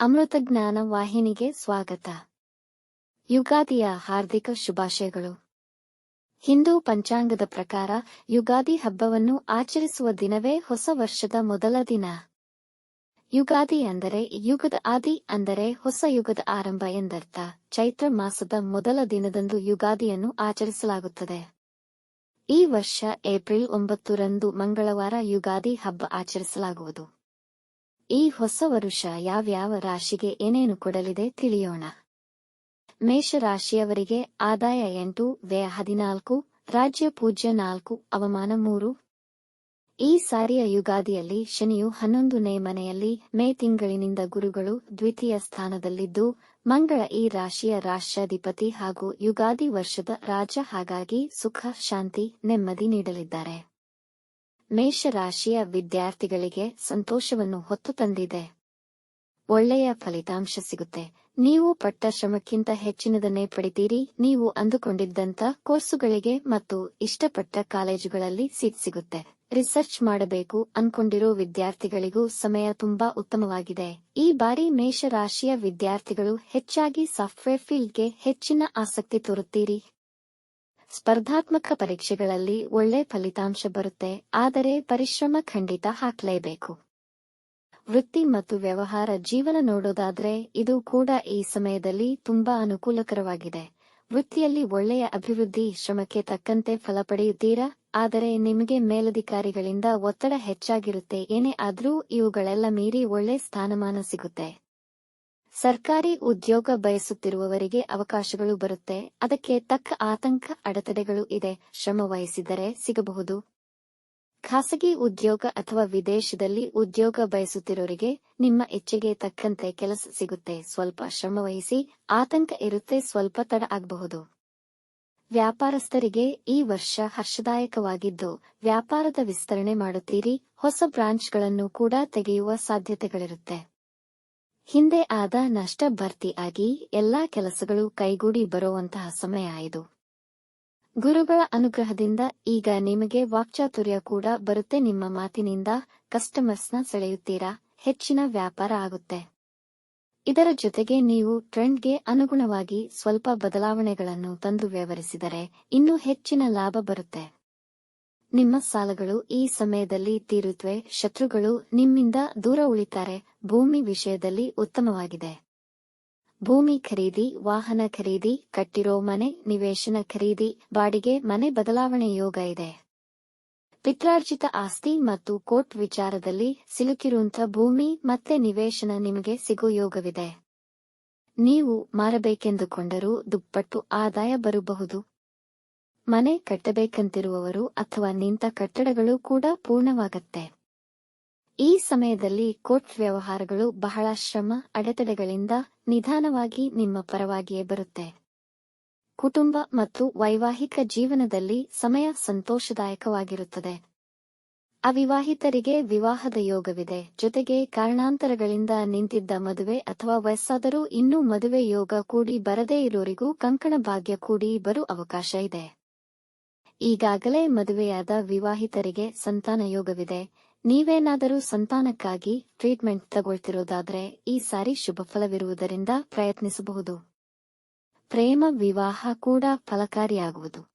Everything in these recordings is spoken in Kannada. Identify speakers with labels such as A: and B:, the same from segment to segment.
A: ಅಮೃತಜ್ಞಾನ ವಾಹಿನಿಗೆ ಸ್ವಾಗತ. ಯುಗಾದಿಯ ಹಾರ್ದಿಕ ಶುಭಾಶಯಗಳು. ಹಿಂದೂ ಪಂಚಾಂಗದ ಪ್ರಕಾರ ಯುಗಾದಿ ಹಬ್ಬವನ್ನು ಆಚರಿಸುವ ದಿನವೇ ಹೊಸ ವರ್ಷದ ಮೊದಲ ದಿನ. ಯುಗಾದಿ ಅಂದರೆ ಯುಗದ ಆದಿ ಅಂದರೆ ಹೊಸ ಯುಗದ ಆರಂಭ ಎಂದರ್ಥ. ಚೈತ್ರ ಮಾಸದ ಮೊದಲ ದಿನದಂದು ಯುಗಾದಿಯನ್ನು ಆಚರಿಸಲಾಗುತ್ತದೆ. ಈ ವರ್ಷ ಏಪ್ರಿಲ್ ಒಂಬತ್ತರಂದು ಮಂಗಳವಾರ ಯುಗಾದಿ ಹಬ್ಬ ಆಚರಿಸಲಾಗುವುದು. ಈ ಹೊಸ ವರುಷ ಯಾವ್ಯಾವ ರಾಶಿಗೆ ಏನೇನು ಕೊಡಲಿದೆ ತಿಳಿಯೋಣ. ಮೇಷರಾಶಿಯವರಿಗೆ ಆದಾಯ ಎಂಟು, ವ್ಯಯ ಹದಿನಾಲ್ಕು, ರಾಜ್ಯ ಪೂಜ್ಯ ನಾಲ್ಕು, ಅವಮಾನ ಮೂರು. ಈ ಸಾರಿಯ ಯುಗಾದಿಯಲ್ಲಿ ಶನಿಯು ಹನ್ನೊಂದನೇ ಮನೆಯಲ್ಲಿ ಮೇ ತಿಂಗಳಿನಿಂದ ಗುರುಗಳು ದ್ವಿತೀಯ ಸ್ಥಾನದಲ್ಲಿದ್ದು, ಮಂಗಳ ಈ ರಾಶಿಯ ರಾಷ್ಟ್ರಾಧಿಪತಿ ಹಾಗೂ ಯುಗಾದಿ ವರ್ಷದ ರಾಜ ಹಾಗಾಗಿ ಸುಖ, ಶಾಂತಿ, ನೆಮ್ಮದಿ ನೀಡಲಿದ್ದಾರೆ. ಮೇಷರಾಶಿಯ ವಿದ್ಯಾರ್ಥಿಗಳಿಗೆ ಸಂತೋಷವನ್ನು ಹೊತ್ತು ತಂದಿದೆ. ಒಳ್ಳೆಯ ಫಲಿತಾಂಶ ಸಿಗುತ್ತೆ. ನೀವು ಪಟ್ಟ ಶ್ರಮಕ್ಕಿಂತ ಹೆಚ್ಚಿನದನ್ನೇ ಪಡಿತೀರಿ. ನೀವು ಅಂದುಕೊಂಡಿದ್ದಂತ ಕೋರ್ಸುಗಳಿಗೆ ಮತ್ತು ಇಷ್ಟಪಟ್ಟ ಕಾಲೇಜುಗಳಲ್ಲಿ ಸೀಟ್ ಸಿಗುತ್ತೆ. ರಿಸರ್ಚ್ ಮಾಡಬೇಕು ಅನ್ಕೊಂಡಿರೋ ವಿದ್ಯಾರ್ಥಿಗಳಿಗೂ ಸಮಯ ತುಂಬಾ ಉತ್ತಮವಾಗಿದೆ. ಈ ಬಾರಿ ಮೇಷರಾಶಿಯ ವಿದ್ಯಾರ್ಥಿಗಳು ಹೆಚ್ಚಾಗಿ ಸಾಫ್ಟ್ವೇರ್ ಫೀಲ್ಡ್ಗೆ ಹೆಚ್ಚಿನ ಆಸಕ್ತಿ ತೋರುತ್ತೀರಿ. ಸ್ಪರ್ಧಾತ್ಮಕ ಪರೀಕ್ಷೆಗಳಲ್ಲಿ ಒಳ್ಳೆ ಫಲಿತಾಂಶ ಬರುತ್ತೆ, ಆದರೆ ಪರಿಶ್ರಮ ಖಂಡಿತ ಹಾಕಲೇಬೇಕು. ವೃತ್ತಿ ಮತ್ತು ವ್ಯವಹಾರ ಜೀವನ ನೋಡೋದಾದ್ರೆ ಇದು ಕೂಡ ಈ ಸಮಯದಲ್ಲಿ ತುಂಬಾ ಅನುಕೂಲಕರವಾಗಿದೆ. ವೃತ್ತಿಯಲ್ಲಿ ಒಳ್ಳೆಯ ಅಭಿವೃದ್ಧಿ ಶ್ರಮಕ್ಕೆ ತಕ್ಕಂತೆ ಫಲ ಪಡೆಯುತ್ತೀರಾ? ಆದರೆ ನಿಮಗೆ ಮೇಲಧಿಕಾರಿಗಳಿಂದ ಒತ್ತಡ ಹೆಚ್ಚಾಗಿರುತ್ತೆ, ಏನೇ ಆದ್ರೂ ಇವುಗಳೆಲ್ಲ ಮೀರಿ ಒಳ್ಳೆ ಸ್ಥಾನಮಾನ ಸಿಗುತ್ತೆ. ಸರ್ಕಾರಿ ಉದ್ಯೋಗ ಬಯಸುತ್ತಿರುವವರಿಗೆ ಅವಕಾಶಗಳು ಬರುತ್ತೆ. ಅದಕ್ಕೆ ತಕ್ಕ ಆತಂಕ ಅಡೆತಡೆಗಳು ಇದೆ. ಶ್ರಮ ವಹಿಸಿದರೆ ಸಿಗಬಹುದು. ಖಾಸಗಿ ಉದ್ಯೋಗ ಅಥವಾ ವಿದೇಶದಲ್ಲಿ ಉದ್ಯೋಗ ಬಯಸುತ್ತಿರೋರಿಗೆ ನಿಮ್ಮ ಇಚ್ಛೆಗೆ ತಕ್ಕಂತೆ ಕೆಲಸ ಸಿಗುತ್ತೆ. ಸ್ವಲ್ಪ ಶ್ರಮವಹಿಸಿ ಆತಂಕ ಇರುತ್ತೆ, ಸ್ವಲ್ಪ ತಡ ಆಗಬಹುದು. ವ್ಯಾಪಾರಸ್ಥರಿಗೆ ಈ ವರ್ಷ ಹರ್ಷದಾಯಕವಾಗಿದ್ದು, ವ್ಯಾಪಾರದ ವಿಸ್ತರಣೆ ಮಾಡುತ್ತೀರಿ. ಹೊಸ ಬ್ರಾಂಚ್ಗಳನ್ನು ಕೂಡ ತೆಗೆಯುವ ಸಾಧ್ಯತೆಗಳಿರುತ್ತೆ. ಹಿಂದೆ ಆದ ನಷ್ಟ ಭರ್ತಿಯಾಗಿ ಎಲ್ಲಾ ಕೆಲಸಗಳು ಕೈಗೂಡಿ ಬರುವಂತಹ ಸಮಯ ಆಯಿತು ಗುರುಗಳ ಅನುಗ್ರಹದಿಂದ ಈಗ ನಿಮಗೆ ವಾಕ್ಚಾತುರ್ಯ ಕೂಡ ಬರುತ್ತೆ. ನಿಮ್ಮ ಮಾತಿನಿಂದ ಕಸ್ಟಮರ್ಸ್ನ ಸೆಳೆಯುತ್ತೀರಾ? ಹೆಚ್ಚಿನ ವ್ಯಾಪಾರ ಆಗುತ್ತೆ. ಇದರ ಜೊತೆಗೆ ನೀವು ಟ್ರೆಂಡ್ಗೆ ಅನುಗುಣವಾಗಿ ಸ್ವಲ್ಪ ಬದಲಾವಣೆಗಳನ್ನು ತಂದು ವ್ಯವಹರಿಸಿದರೆ ಇನ್ನೂ ಹೆಚ್ಚಿನ ಲಾಭ ಬರುತ್ತೆ. ನಿಮ್ಮ ಸಾಲಗಳು ಈ ಸಮಯದಲ್ಲಿ ತೀರುತ್ತವೆ ಶತ್ರುಗಳು ನಿಮ್ಮಿಂದ ದೂರ ಉಳಿತಾರೆ, ಭೂಮಿ ವಿಷಯದಲ್ಲಿ ಉತ್ತಮವಾಗಿದೆ. ಭೂಮಿ ಖರೀದಿ, ವಾಹನ ಖರೀದಿ, ಕಟ್ಟಿರೋ ಮನೆ, ನಿವೇಶನ ಖರೀದಿ, ಬಾಡಿಗೆ, ಮನೆ ಬದಲಾವಣೆ ಯೋಗ ಇದೆ. ಪಿತ್ರಾರ್ಜಿತ ಆಸ್ತಿ ಮತ್ತು ಕೋರ್ಟ್ ವಿಚಾರದಲ್ಲಿ ಸಿಲುಕಿರುವಂಥ ಭೂಮಿ ಮತ್ತೆ ನಿವೇಶನ ನಿಮಗೆ ಸಿಗೋ ಯೋಗವಿದೆ. ನೀವು ಮಾರಬೇಕೆಂದುಕೊಂಡರೂ ದುಪ್ಪಟ್ಟು ಆದಾಯ ಬರಬಹುದು. ಮನೆ ಕಟ್ಟಬೇಕಂತಿರುವವರು ಅಥವಾ ನಿಂತ ಕಟ್ಟಡಗಳು ಕೂಡ ಪೂರ್ಣವಾಗತ್ತೆ. ಈ ಸಮಯದಲ್ಲಿ ಕೋರ್ಟ್ ವ್ಯವಹಾರಗಳು ಬಹಳ ಶ್ರಮ, ಅಡೆತಡೆಗಳಿಂದ ನಿಧಾನವಾಗಿ ನಿಮ್ಮ ಪರವಾಗಿಯೇ ಬರುತ್ತೆ. ಕುಟುಂಬ ಮತ್ತು ವೈವಾಹಿಕ ಜೀವನದಲ್ಲಿ ಸಮಯ ಸಂತೋಷದಾಯಕವಾಗಿರುತ್ತದೆ. ಅವಿವಾಹಿತರಿಗೆ ವಿವಾಹದ ಯೋಗವಿದೆ. ಜೊತೆಗೆ ಕಾರಣಾಂತರಗಳಿಂದ ನಿಂತಿದ್ದ ಮದುವೆ ಅಥವಾ ವಯಸ್ಸಾದರೂ ಇನ್ನೂ ಮದುವೆ ಯೋಗ ಕೂಡಿ ಬರದೇ ಇರೋರಿಗೂ ಕಂಕಣ ಭಾಗ್ಯ ಕೂಡಿ ಬರೋ ಅವಕಾಶ ಇದೆ. ಈಗಾಗಲೇ ಮದುವೆಯಾದ ವಿವಾಹಿತರಿಗೆ ಸಂತಾನ ಯೋಗವಿದೆ. ನೀವೇನಾದರೂ ಸಂತಾನಕ್ಕಾಗಿ ಟ್ರೀಟ್ಮೆಂಟ್ ತಗೊಳ್ತಿರೋದಾದ್ರೆ ಈ ಸಾರಿ ಶುಭ ಫಲವಿರುವುದರಿಂದ ಪ್ರಯತ್ನಿಸಬಹುದು. ಪ್ರೇಮ ವಿವಾಹ ಕೂಡ ಫಲಕಾರಿಯಾಗುವುದು.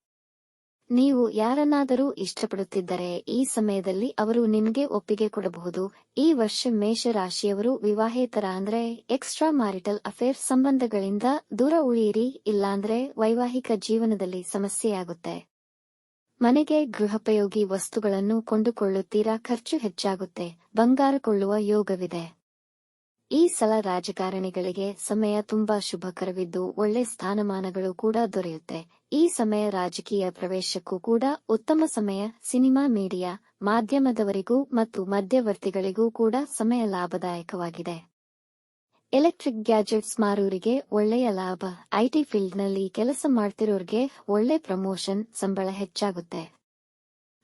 A: ನೀವು ಯಾರನ್ನಾದರೂ ಇಷ್ಟಪಡುತ್ತಿದ್ದರೆ ಈ ಸಮಯದಲ್ಲಿ ಅವರು ನಿಮಗೆ ಒಪ್ಪಿಗೆ ಕೊಡಬಹುದು. ಈ ವರ್ಷ ಮೇಷರಾಶಿಯವರು ವಿವಾಹೇತರ ಅಂದ್ರೆ ಎಕ್ಸ್ಟ್ರಾ ಮ್ಯಾರಿಟಲ್ ಅಫೇರ್ ಸಂಬಂಧಗಳಿಂದ ದೂರ ಉಳಿಯಿರಿ, ಇಲ್ಲಾಂದ್ರೆ ವೈವಾಹಿಕ ಜೀವನದಲ್ಲಿ ಸಮಸ್ಯೆಯಾಗುತ್ತೆ. ಮನೆಗೆ ಗೃಹೋಪಯೋಗಿ ವಸ್ತುಗಳನ್ನು ಕೊಂಡುಕೊಳ್ಳುತ್ತೀರಾ? ಖರ್ಚು ಹೆಚ್ಚಾಗುತ್ತೆ, ಬಂಗಾರ ಕೊಳ್ಳುವ ಯೋಗವಿದೆ. ಈ ಸಲ ರಾಜಕಾರಣಿಗಳಿಗೆ ಸಮಯ ತುಂಬಾ ಶುಭಕರವಿದ್ದು ಒಳ್ಳೆ ಸ್ಥಾನಮಾನಗಳು ಕೂಡ ದೊರೆಯುತ್ತೆ. ಈ ಸಮಯ ರಾಜಕೀಯ ಪ್ರವೇಶಕ್ಕೂ ಕೂಡ ಉತ್ತಮ ಸಮಯ. ಸಿನಿಮಾ, ಮೀಡಿಯಾ, ಮಾಧ್ಯಮದವರಿಗೂ ಮತ್ತು ಮಧ್ಯವರ್ತಿಗಳಿಗೂ ಕೂಡ ಸಮಯ ಲಾಭದಾಯಕವಾಗಿದೆ. ಎಲೆಕ್ಟ್ರಿಕ್ ಗ್ಯಾಜೆಟ್ಸ್ ಮಾರೋರಿಗೆ ಒಳ್ಳೆಯ ಲಾಭ. ಐಟಿ ಫೀಲ್ಡ್ನಲ್ಲಿ ಕೆಲಸ ಮಾಡ್ತಿರೋರಿಗೆ ಒಳ್ಳೆ ಪ್ರಮೋಷನ್ ಸಂಬಳ ಹೆಚ್ಚಾಗುತ್ತೆ.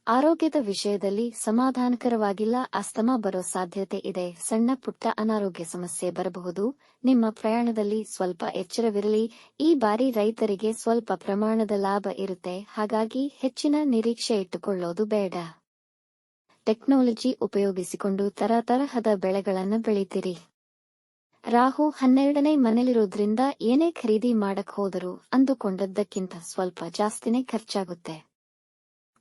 A: ಆರೋಗ್ಯದ ವಿಷಯದಲ್ಲಿ ಸಮಾಧಾನಕರವಾಗಿಲ್ಲ, ಅಸ್ತಮಾ ಬರೋ ಸಾಧ್ಯತೆ ಇದೆ. ಸಣ್ಣ ಪುಟ್ಟ ಅನಾರೋಗ್ಯ ಸಮಸ್ಯೆ ಬರಬಹುದು. ನಿಮ್ಮ ಪ್ರಯಾಣದಲ್ಲಿ ಸ್ವಲ್ಪ ಎಚ್ಚರವಿರಲಿ. ಈ ಬಾರಿ ರೈತರಿಗೆ ಸ್ವಲ್ಪ ಪ್ರಮಾಣದ ಲಾಭ ಇರುತ್ತೆ. ಹಾಗಾಗಿ ಹೆಚ್ಚಿನ ನಿರೀಕ್ಷೆ ಇಟ್ಟುಕೊಳ್ಳೋದು ಬೇಡ. ಟೆಕ್ನಾಲಜಿ ಉಪಯೋಗಿಸಿಕೊಂಡು ತರತರಹದ ಬೆಳೆಗಳನ್ನು ಬೆಳಿತೀರಿ. ರಾಹು ಹನ್ನೆರಡನೇ ಮನೆಯಲ್ಲಿರೋದ್ರಿಂದ ಏನೇ ಖರೀದಿ ಮಾಡಕ್ ಹೋದರೂ ಅಂದುಕೊಂಡದ್ದಕ್ಕಿಂತ ಸ್ವಲ್ಪ ಜಾಸ್ತಿನೇ ಖರ್ಚಾಗುತ್ತೆ.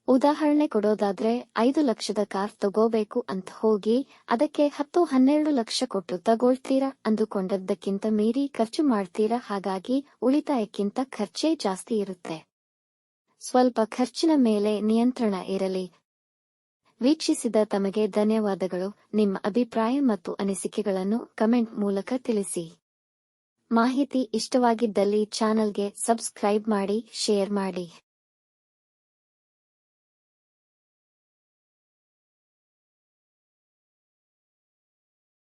A: ಉದಾಹರಣೆ ಕೊಡೋದಾದ್ರೆ, ಐದು ಲಕ್ಷದ ಕಾರ್ ತಗೋಬೇಕು ಅಂತ ಹೋಗಿ, ಅದಕ್ಕೆ ಹತ್ತು ಹನ್ನೆರಡು ಲಕ್ಷ ಕೊಟ್ಟು ತಗೊಳ್ತೀರಾ ಅಂದುಕೊಂಡದ್ದಕ್ಕಿಂತ ಮೀರಿ ಖರ್ಚು ಮಾಡ್ತೀರಾ? ಹಾಗಾಗಿ ಉಳಿತಾಯಕ್ಕಿಂತ ಖರ್ಚೇ ಜಾಸ್ತಿ ಇರುತ್ತೆ. ಸ್ವಲ್ಪ ಖರ್ಚಿನ ಮೇಲೆ ನಿಯಂತ್ರಣ ಇರಲಿ ವೀಕ್ಷಿಸಿದ ತಮಗೆ ಧನ್ಯವಾದಗಳು. ನಿಮ್ಮ ಅಭಿಪ್ರಾಯ ಮತ್ತು ಅನಿಸಿಕೆಗಳನ್ನು ಕಮೆಂಟ್ ಮೂಲಕ ತಿಳಿಸಿ. ಮಾಹಿತಿ ಇಷ್ಟವಾಗಿದ್ದಲ್ಲಿ ಚಾನಲ್ಗೆ ಸಬ್ಸ್ಕ್ರೈಬ್ ಮಾಡಿ, ಶೇರ್ ಮಾಡಿ.